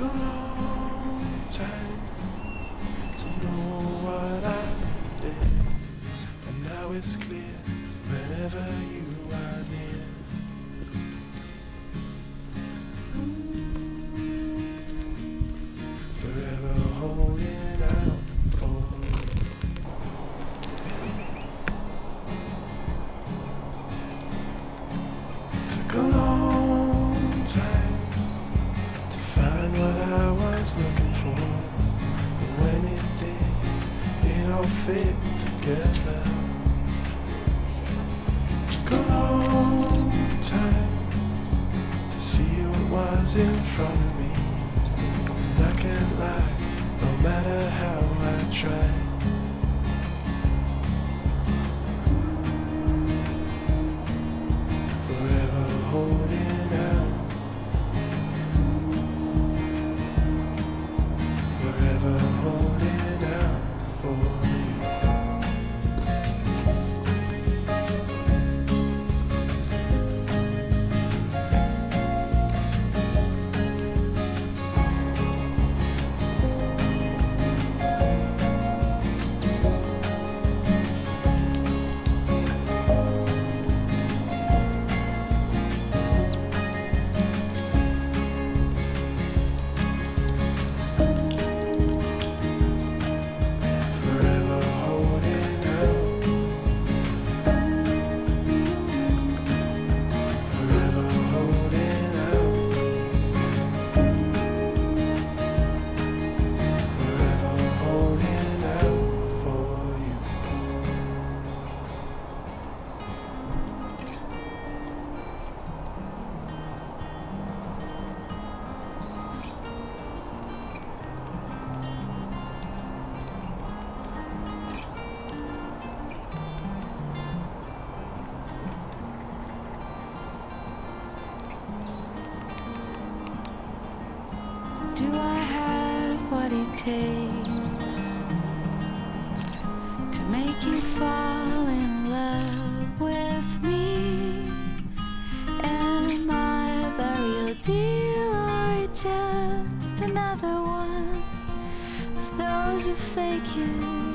a long time to know what I needed, and now it's clear whenever you all fit together. Took a long time to see what was in front of me. And I can't lie, no matter how I try. Forever holding out. Forever holding out for Do I have what it takes to make you fall in love with me? Am I the real deal or just another one of those who fake it?